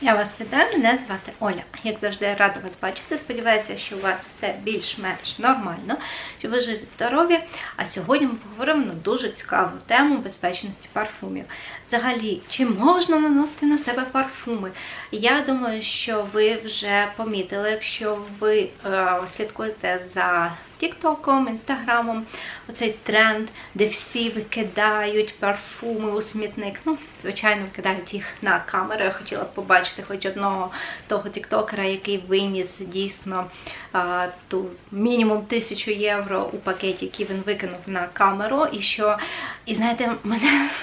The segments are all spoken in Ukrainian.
Я вас вітаю, мене звати Оля. Як завжди, рада вас бачити. Сподіваюся, що у вас все більш-менш нормально, що ви живі здорові. А сьогодні ми поговоримо на дуже цікаву тему безпечності парфумів. Взагалі, чи можна наносити на себе парфуми? Я думаю, що ви вже помітили, якщо ви е, слідкуєте за Тіктоком, Інстаграмом, оцей тренд, де всі викидають парфуми у смітник. Ну, звичайно, викидають їх на камеру. Я хотіла б побачити хоч одного того тіктокера, який виніс дійсно а, ту мінімум тисячу євро у пакеті, який він викинув на камеру. І що, і знаєте, мене.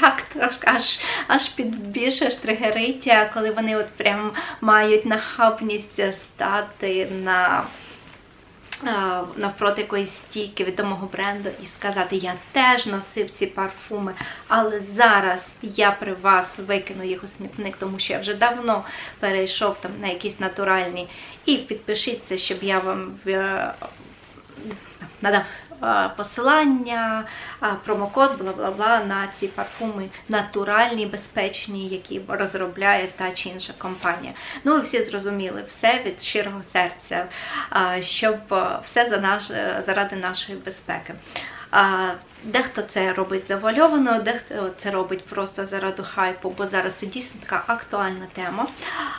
Так, трошки аж аж підбільше аж тригерить, коли вони от прям мають нахабність стати на навпроти якоїсь стійки відомого бренду і сказати, я теж носив ці парфуми, але зараз я при вас викину їх у смітник, тому що я вже давно перейшов там на якісь натуральні. І підпишіться, щоб я вам надав посилання, промокод, бла бла бла на ці парфуми натуральні, безпечні, які розробляє та чи інша компанія. Ну, ви всі зрозуміли, все від щирого серця, щоб все за наш, заради нашої безпеки. Дехто це робить завуальовано, дехто це робить просто заради хайпу, бо зараз це дійсно така актуальна тема.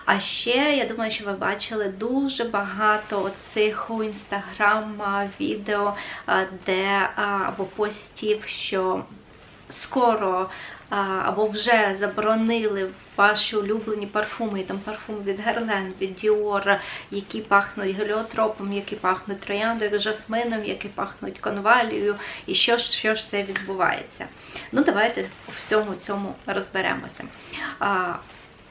А ще я думаю, що ви бачили дуже багато оцих у інстаграма відео, де або постів, що скоро або вже заборонили ваші улюблені парфуми, і там парфум від Герлен, від Діора, які пахнуть геліотропом, які пахнуть трояндою, жасмином, які пахнуть конвалією, і що ж, що ж це відбувається. Ну, давайте у всьому цьому розберемося.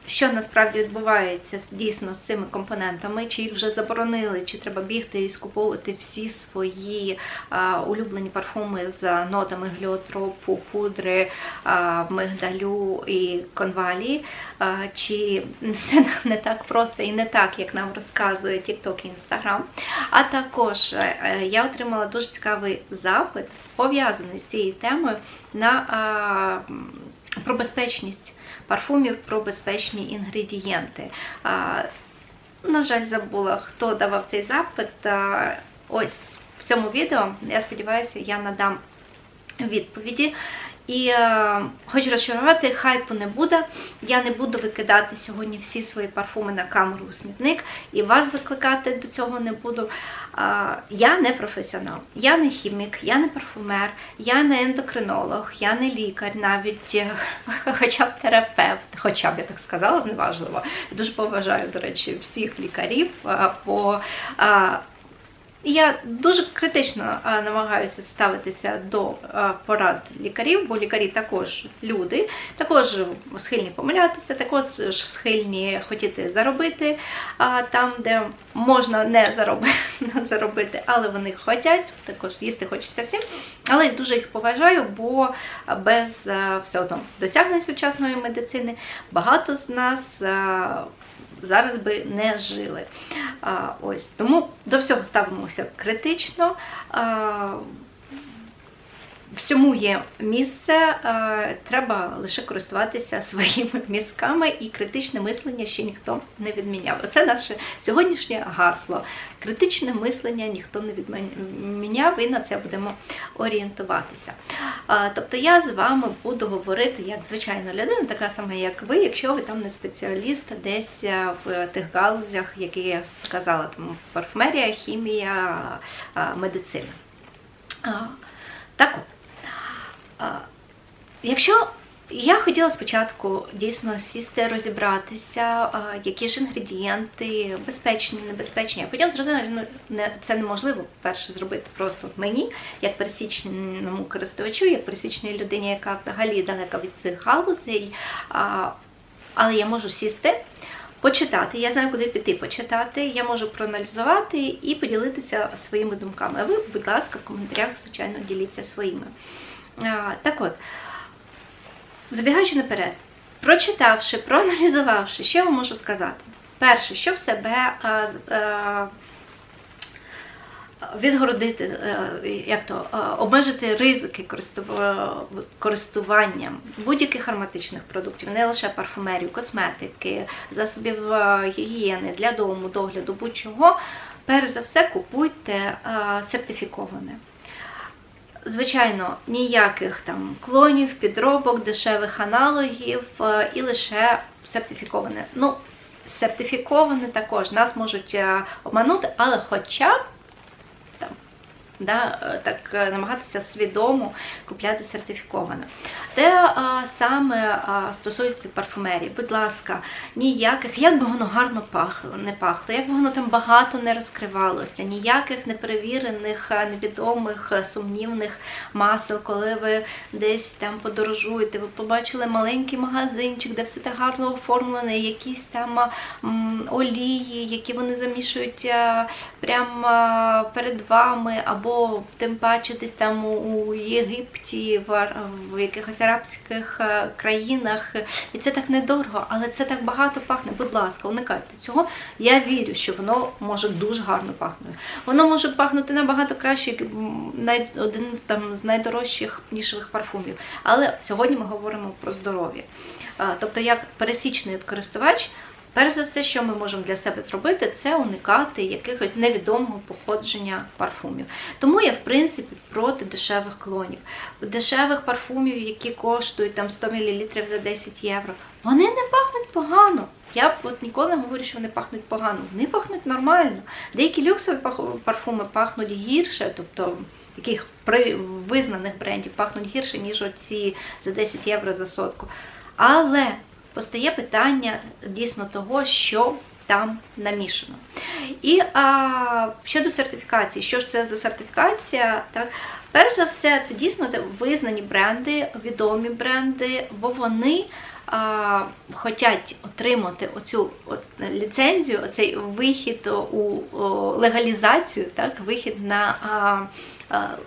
Що насправді відбувається дійсно з цими компонентами, чи їх вже заборонили, чи треба бігти і скуповувати всі свої а, улюблені парфуми з нотами гліотропу, пудри, а, мигдалю і конвалії, а, чи все не так просто і не так, як нам розказує TikTok і Instagram. А також е, я отримала дуже цікавий запит, пов'язаний з цією темою на а, про безпечність парфумів про безпечні інгредієнти. На жаль, забула, хто давав цей запит. Ось в цьому відео, я сподіваюся, я надам відповіді. І е, хочу розчарувати, хайпу не буде. Я не буду викидати сьогодні всі свої парфуми на камеру у смітник і вас закликати до цього не буду. Е, я не професіонал, я не хімік, я не парфумер, я не ендокринолог, я не лікар, навіть е, хоча б терапевт, хоча б я так сказала, зневажливо. Дуже поважаю, до речі, всіх лікарів. Е, по, е, я дуже критично намагаюся ставитися до порад лікарів, бо лікарі також люди, також схильні помилятися, також схильні хотіти заробити там, де можна не заробити, але вони хочуть, також їсти хочеться всім. Але я дуже їх поважаю, бо без все одно досягнень сучасної медицини багато з нас. Зараз би не жили. Ось Тому до всього ставимося критично. Всьому є місце, треба лише користуватися своїми мізками і критичне мислення ще ніхто не відміняв. Оце наше сьогоднішнє гасло. Критичне мислення ніхто не відміняв, і на це будемо орієнтуватися. Тобто я з вами буду говорити як звичайна людина, така сама, як ви, якщо ви там не спеціаліст десь в тих галузях, які я сказала, там парфумерія, хімія, медицина. Так от. Якщо я хотіла спочатку дійсно сісти, розібратися, які ж інгредієнти безпечні, небезпечні, а потім зрозуміла, що ну, це неможливо перше зробити просто мені, як пересічному користувачу, як пересічній людині, яка взагалі далека від цих галузей. Але я можу сісти. Почитати, я знаю, куди піти почитати, я можу проаналізувати і поділитися своїми думками. А ви, будь ласка, в коментарях, звичайно, діліться своїми. Так от, забігаючи наперед, прочитавши, проаналізувавши, що я вам можу сказати? Перше, що в себе відгородити, е, як то, е, обмежити ризики користува- користування будь-яких ароматичних продуктів, не лише парфумерію, косметики, засобів е, гігієни для дому, догляду, будь-чого, перш за все купуйте е, сертифіковане. Звичайно, ніяких там клонів, підробок, дешевих аналогів е, і лише сертифіковане. Ну, сертифіковане також нас можуть е, обманути, але хоча б да, е, так е, намагатися свідомо купляти сертифіковане. Те е, саме е, стосується парфумерії. Будь ласка, ніяких, як би воно гарно пахло, не пахло, як би воно там багато не розкривалося, ніяких неперевірених, невідомих, сумнівних масел, коли ви десь там подорожуєте, ви побачили маленький магазинчик, де все так гарно оформлене, якісь там олії, які вони замішують прямо перед вами, або тим паче десь там у- Єгипті, в, якихось арабських е, країнах. І це так недорого, але це так багато пахне. Будь ласка, уникайте цього. Я вірю, що воно може дуже гарно пахнути. Воно може пахнути набагато краще, як один з там з найдорожчих нішевих парфумів. Але сьогодні ми говоримо про здоров'я. Тобто, як пересічний користувач, перш за все, що ми можемо для себе зробити, це уникати якихось невідомого походження парфумів. Тому я, в принципі, проти дешевих клонів. Дешевих парфумів, які коштують там 100 мл за 10 євро, вони не пахнуть погано. Я от ніколи не говорю, що вони пахнуть погано. Вони пахнуть нормально. Деякі люксові парфуми пахнуть гірше, тобто яких при визнаних брендів пахнуть гірше, ніж оці за 10 євро за сотку. Але постає питання дійсно того, що там намішано. І а, щодо сертифікації, що ж це за сертифікація? Так, перш за все, це дійсно визнані бренди, відомі бренди, бо вони а, хочуть отримати оцю от, ліцензію, оцей вихід у о, легалізацію, так, вихід на а,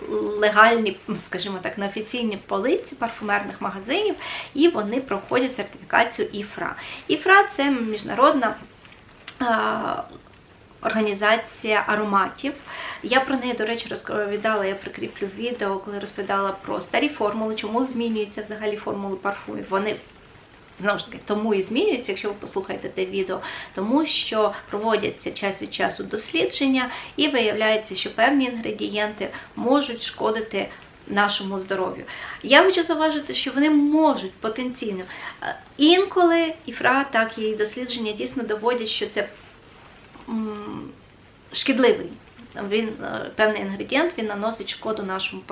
легальні, скажімо так, на офіційні полиці парфумерних магазинів, і вони проходять сертифікацію ІФРА. ІФРА це міжнародна. Організація ароматів. Я про неї, до речі, розповідала, я прикріплю відео, коли розповідала про старі формули, чому змінюються взагалі формули парфумів. Вони знову ж таки тому і змінюються, якщо ви послухаєте те відео, тому що проводяться час від часу дослідження, і виявляється, що певні інгредієнти можуть шкодити. Нашому здоров'ю. Я хочу зауважити, що вони можуть потенційно. Е, Інколи ІФРА, так і дослідження дійсно доводять, що це шкідливий. Він е, певний інгредієнт він наносить шкоду нашому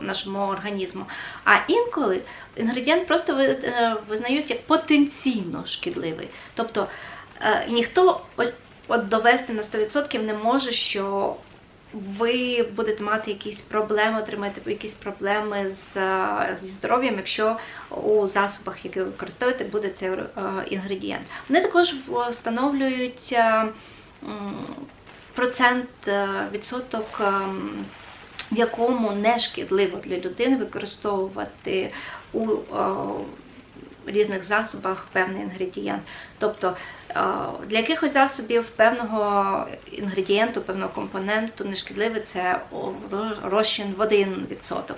нашому організму. А інколи інгредієнт просто е, визнають як потенційно шкідливий. Тобто е, ніхто от- довести на 100% не може, що ви будете мати якісь проблеми, отримаєте якісь проблеми з, зі здоров'ям, якщо у засобах, які ви використовуєте, буде цей інгредієнт. Вони також встановлюють процент е, відсоток. ем, В якому не шкідливо для людини використовувати у е, різних засобах певний інгредієнт. Тобто для якихось засобів певного інгредієнту, певного компоненту нешкідливий це розчин в 1%,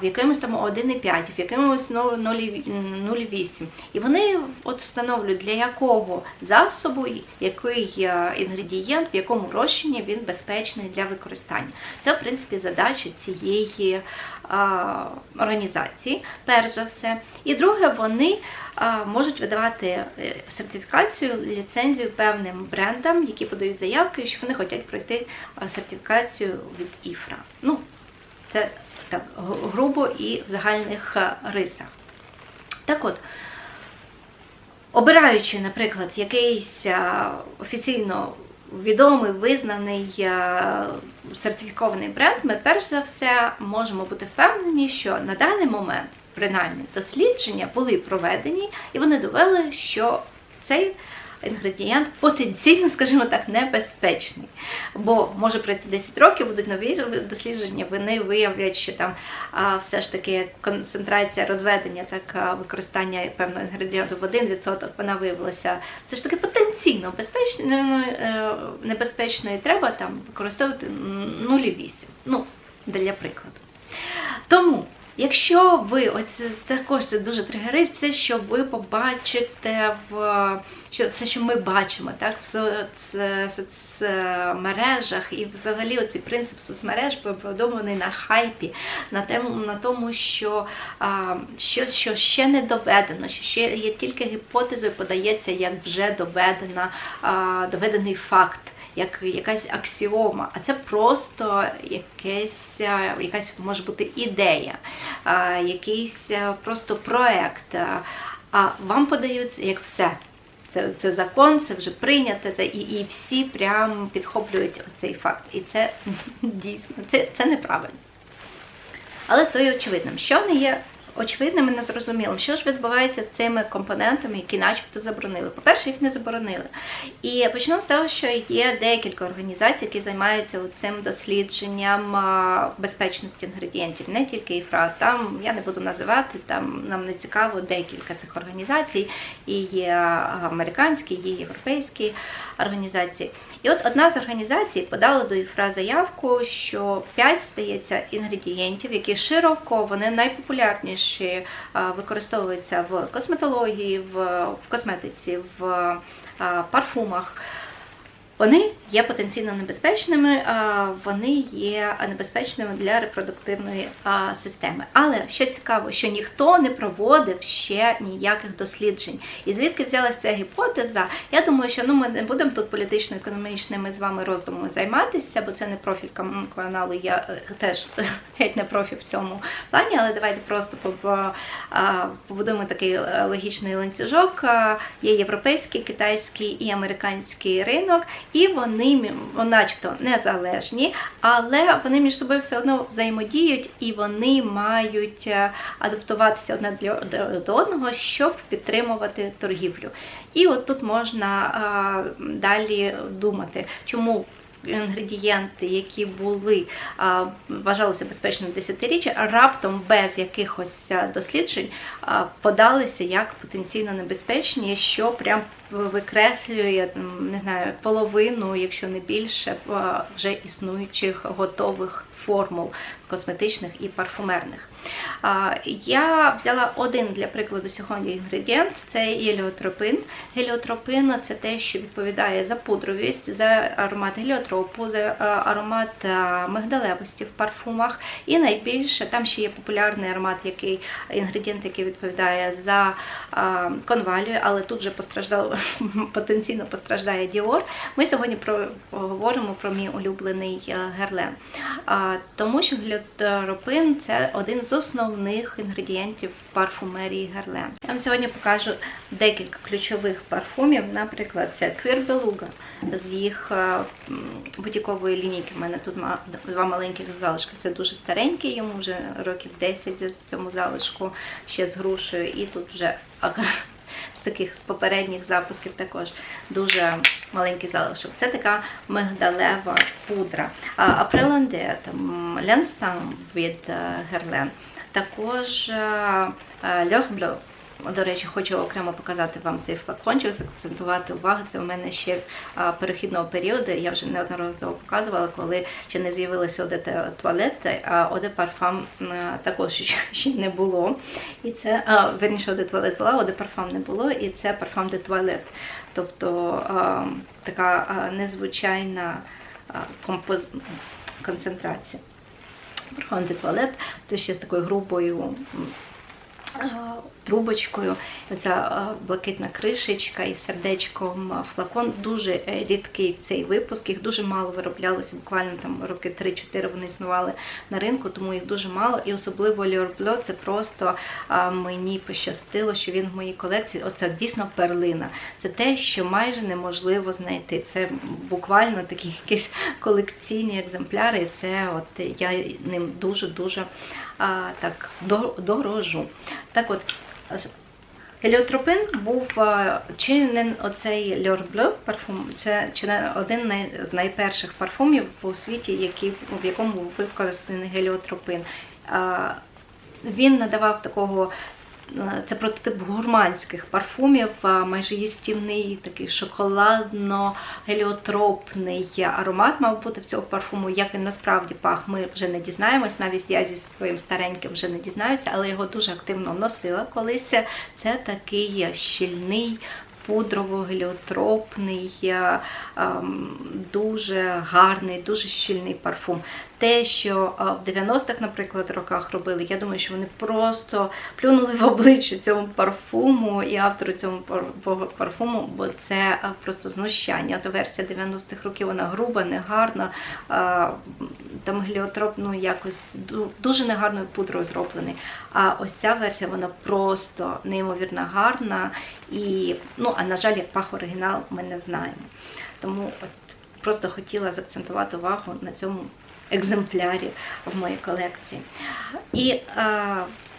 в якомусь там 1,5, в якомусь ну, 0,8. І вони от встановлюють для якого засобу, який е, інгредієнт, в якому розчині він безпечний для використання. Це, в принципі, задача цієї організації, перш за все. І друге, вони можуть видавати е, сертифікацію, ліцензію певним брендам, які подають заявки, що вони хочуть пройти сертифікацію від ІФРА. Ну, це так грубо і в загальних рисах. Так от, обираючи, наприклад, якийсь офіційно відомий, визнаний сертифікований бренд, ми перш за все можемо бути впевнені, що на даний момент, принаймні, дослідження були проведені, і вони довели, що цей інгредієнт потенційно, скажімо так, небезпечний. Бо може пройти 10 років, будуть нові дослідження, вони виявлять, що там а, все ж таки концентрація розведення, так використання певного інгредієнту в 1%, вона виявилася все ж таки потенційно безпечною, ну, е, небезпечною, треба там використовувати 0,8. Ну, для прикладу. Тому. Якщо ви ось також це дуже тригерить, все, що ви побачите в що все, що ми бачимо, так в соцмережах, і взагалі оцей принцип соцмереж побудований на хайпі, на тему на тому, що а, щось, що ще не доведено, що ще є тільки гіпотезою, подається як вже доведена, а, доведений факт як якась аксіома, а це просто якесь, якась може бути ідея, якийсь просто проект. А вам подаються як все. Це це закон, це вже прийнято, це і і всі прям підхоплюють цей факт. І це дійсно це, це неправильно. Але то й очевидним, що не є очевидним і незрозумілим, що ж відбувається з цими компонентами, які начебто заборонили. По-перше, їх не заборонили. І почнемо з того, що є декілька організацій, які займаються цим дослідженням безпечності інгредієнтів, не тільки ІФРА. Там я не буду називати, там нам не цікаво декілька цих організацій. І є американські, є європейські організації. І от одна з організацій подала до ІФРА заявку, що 5, здається, інгредієнтів, які широко вони найпопулярніші використовуються в косметології, в косметиці, в парфумах. Вони є потенційно небезпечними, вони є небезпечними для репродуктивної системи. Але що цікаво, що ніхто не проводив ще ніяких досліджень. І звідки взялася ця гіпотеза? Я думаю, що ну ми не будемо тут політично-економічними з вами роздумами займатися, бо це не профіль каналу. Я е, теж геть не профіль в цьому плані, але давайте просто побудуємо такий е, логічний ланцюжок. Є європейський, китайський і американський ринок і вони начебто незалежні, але вони між собою все одно взаємодіють і вони мають е, адаптуватися одне до одного, щоб підтримувати торгівлю. І от тут можна далі думати, чому інгредієнти, які були вважалися безпечними десятиріччя, раптом без якихось досліджень подалися як потенційно небезпечні, що прям викреслює не знаю половину, якщо не більше, вже існуючих готових формул косметичних і парфумерних. Я взяла один для прикладу сьогодні інгредієнт це геліотропин. Геліотропин це те, що відповідає за пудровість, за аромат геліотропу, за аромат мигдалевості в парфумах. І найбільше там ще є популярний аромат, який інгредієнт, який відповідає за конвалію, але тут же постраждав, потенційно постраждає Діор. Ми сьогодні поговоримо про мій улюблений герлен. Тому що геліотропин це один з основних інгредієнтів парфумерії Герлен. Я вам сьогодні покажу декілька ключових парфумів. Наприклад, це Queer Beluga з їх бутікової лінійки. У мене тут два маленьких залишки. Це дуже старенький, йому вже років 10 за цьому залишку, ще з грушею, і тут вже таких з попередніх запусків також дуже маленький залишок. Це така мигдалева пудра. Апреланде, там Ленстан від Герлен. Також Льохбло до речі, хочу окремо показати вам цей флакончик, закцентувати увагу. Це у мене ще перехідного періоду. Я вже неодноразово показувала, коли ще не з'явилося оде туалет, а оде парфам також ще не було. І це, а, верніше, оде туалет була, оде парфам не було, і це парфам де туалет. Тобто а, така незвичайна композ... концентрація. Парфам де туалет, то ще з такою грубою трубочкою. Оця блакитна кришечка і сердечком флакон. Дуже е, рідкий цей випуск, їх дуже мало вироблялося, буквально там роки 3-4 вони існували на ринку, тому їх дуже мало. І особливо Льорбльо це просто мені пощастило, що він в моїй колекції. Оце дійсно перлина. Це те, що майже неможливо знайти. Це буквально такі якісь колекційні екземпляри. Це от я ним дуже-дуже так дорожу. Так от Геліотропин був е, чи не оцей Льор Блю парфум, це чи не один з найперших парфумів у світі, який, в якому був використаний геліотропин. Він надавав такого. Е, Це прототип гурманських парфумів, майже їстівний, такий шоколадно-геліотропний аромат мав бути в цього парфуму. Як він насправді пах, ми вже не дізнаємось. Навіть я зі своїм стареньким вже не дізнаюся, але його дуже активно носила колись. Це такий щільний. Пудрово-геліотропний, е, ем, дуже гарний, дуже щільний парфум. Те, що в 90-х, наприклад, роках робили, я думаю, що вони просто плюнули в обличчя цьому парфуму і автору цьому пар- пар- парфуму, бо це просто знущання. То версія 90-х років вона груба, негарна. Там геліотроп ну, якось дуже негарною пудрою зроблений. А ось ця версія вона просто неймовірно гарна. І, ну, а на жаль, як пах оригінал, ми не знаємо. Тому от просто хотіла заакцентувати увагу на цьому екземплярі в моїй колекції. І, е,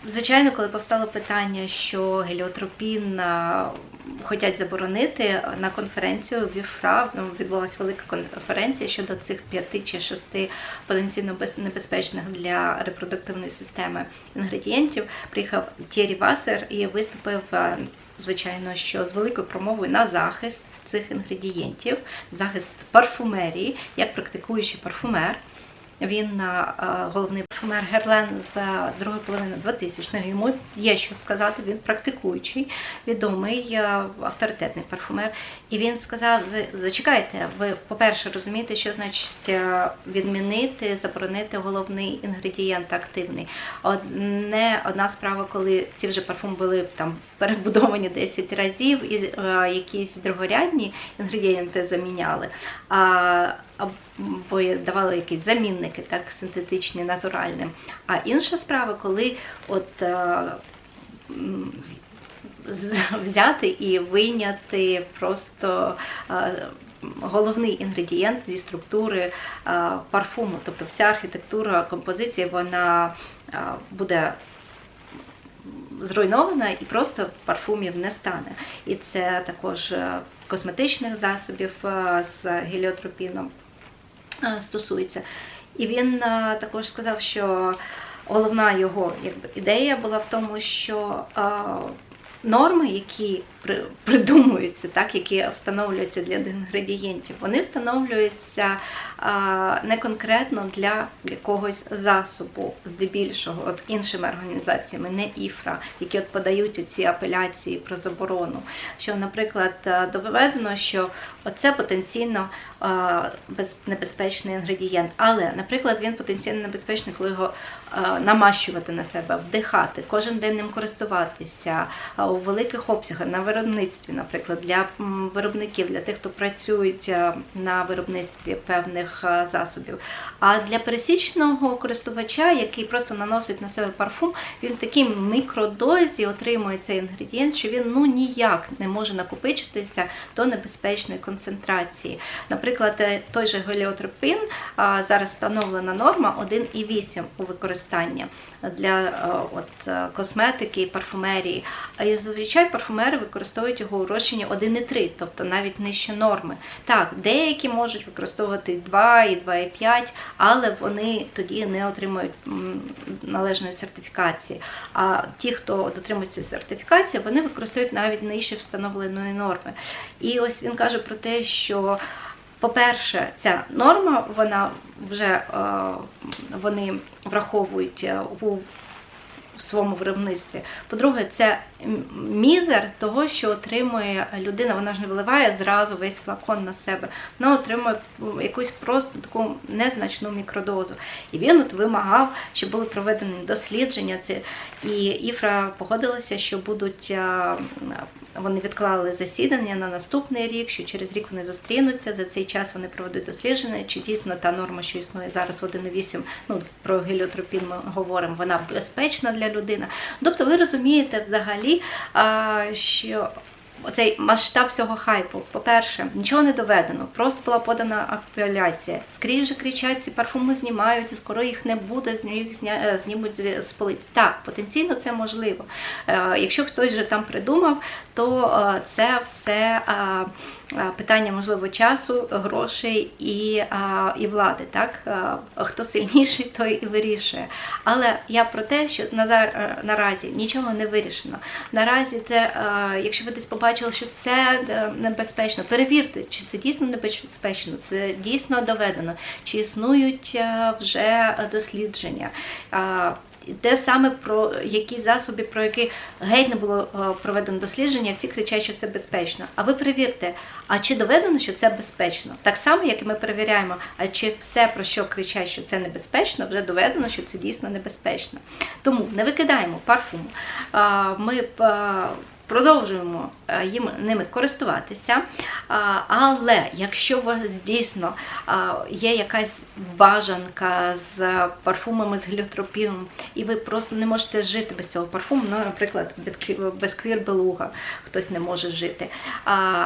звичайно, коли повстало питання, що геліотропін е, хочуть заборонити на конференцію в ВІФРА, ну, відбулася велика конференція щодо цих п'яти чи шести потенційно небезпечних для репродуктивної системи інгредієнтів. Приїхав Тєрі Васер і виступив, е, звичайно, що з великою промовою на захист цих інгредієнтів, захист парфумерії, як практикуючий парфумер. Він е, головний парфумер Герлен з е, другої половини 2000-х. Йому є що сказати. Він практикуючий, відомий е, авторитетний парфумер. І він сказав: «За- зачекайте, ви, по-перше, розумієте, що значить е, відмінити, заборонити головний інгредієнт активний. Одне одна справа, коли ці вже парфуми були там перебудовані 10 разів, і е, якісь другорядні інгредієнти заміняли. А, давали якісь замінники, так, синтетичні, натуральні. А інша справа, коли от е, взяти і вийняти просто е, головний інгредієнт зі структури е, парфуму. Тобто вся архітектура композиції вона е, буде зруйнована і просто парфумів не стане. І це також косметичних засобів з геліотропіном стосується. І він е, також сказав, що головна його якби, ідея була в тому, що е, норми, які при- придумуються, так, які встановлюються для інгредієнтів, вони встановлюються не конкретно для якогось засобу, здебільшого, от іншими організаціями, не ІФРА, які от подають ці апеляції про заборону. Що, наприклад, е, доведено, що оце потенційно е, без- небезпечний інгредієнт, але, наприклад, він потенційно небезпечний, коли його намащувати на себе, вдихати, кожен день ним користуватися у великих обсягах на виробництві, наприклад, для виробників, для тих, хто працюють е, на виробництві певних е, засобів. А для пересічного користувача, який просто наносить на себе парфум, він в такій мікродозі отримує цей інгредієнт, що він ну ніяк не може накопичитися до небезпечної концентрації. Наприклад, е, той же геліотропин зараз встановлена норма 1,8 у використанні для е, от, е, косметики і парфумерії. А і зазвичай парфумери використовують його у розчині 1,3, тобто навіть нижче норми. Так, деякі можуть використовувати 2 і 2,5, але вони тоді не отримують належної сертифікації. А ті, хто дотримується сертифікації, вони використовують навіть нижче встановленої норми. І ось він каже про те, що по-перше, ця норма, вона вже е, вони враховують е, у в своєму виробництві. По-друге, це мізер того, що отримує людина. Вона ж не виливає зразу весь флакон на себе. Вона отримує якусь просто таку незначну мікродозу. І він от вимагав, щоб були проведені дослідження. І Іфра погодилася, що будуть а, вони відклали засідання на наступний рік, що через рік вони зустрінуться. За цей час вони проведуть дослідження, чи дійсно та норма, що існує зараз в 1,8, ну про геліотропін ми говоримо, вона безпечна для людини. Тобто ви розумієте взагалі, що оцей масштаб всього хайпу. По-перше, нічого не доведено, просто була подана апеляція. Скрізь же кричать, ці парфуми знімаються, скоро їх не буде, них е, знімуть з полиць. Так, потенційно це можливо. Е, Якщо хтось вже там придумав, то е, це все питання можливо часу, грошей і, е, і влади. Так Е, хто сильніший, той і вирішує. Але я про те, що е, наразі нічого не вирішено. Наразі це, е, якщо ви десь побачили, що це е, небезпечно, перевірте, чи це дійсно небезпечно, це дійсно доведено, чи існують е, вже дослідження. Те саме про які засоби, про які геть не було е, проведено дослідження, всі кричать, що це безпечно. А ви перевірте, а чи доведено, що це безпечно? Так само, як і ми перевіряємо, а чи все, про що кричать, що це небезпечно, вже доведено, що це дійсно небезпечно. Тому не викидаємо парфум. Ми е, продовжуємо е, їм ними користуватися. Але якщо у вас дійсно є якась бажанка з парфумами з гліотропіном, і ви просто не можете жити без цього парфуму, ну, наприклад, без- без квір белуга хтось не може жити,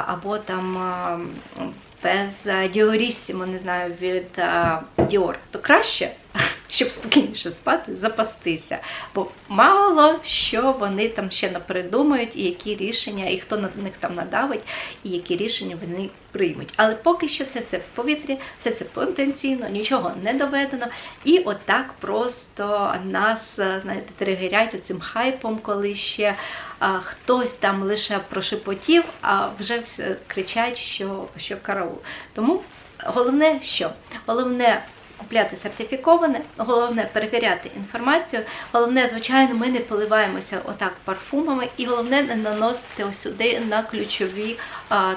або там. Без Діорісімо, не знаю, від Діор, то краще, щоб спокійніше спати, запастися. Бо мало що вони там ще напридумають, і які рішення, і хто на них там надавить, і які рішення вони приймуть. Але поки що це все в повітрі, все це потенційно, нічого не доведено. І отак просто нас, е, знаєте, тригерять цим хайпом, коли ще а, хтось там лише прошепотів, а вже все кричать, що, що караул. Тому головне що? Головне купляти сертифіковане, головне перевіряти інформацію. Головне, звичайно, ми не поливаємося отак парфумами, і головне не наносити ось сюди на ключові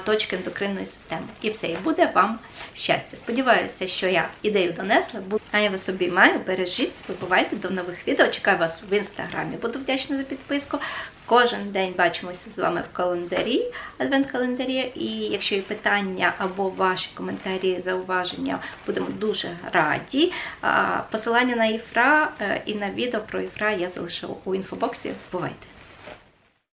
точки ендокринної системи. І все, і буде вам щастя. Сподіваюся, що я ідею донесла. А я вас обіймаю, бережіть, себе, бувайте до нових відео. Чекаю вас в інстаграмі. Буду вдячна за підписку. Кожен день бачимося з вами в календарі, адвент-календарі. І якщо є питання або ваші коментарі, зауваження, будемо дуже раді. Посилання на Іфра е, і на відео про Іфра я залишу у інфобоксі. Бувайте!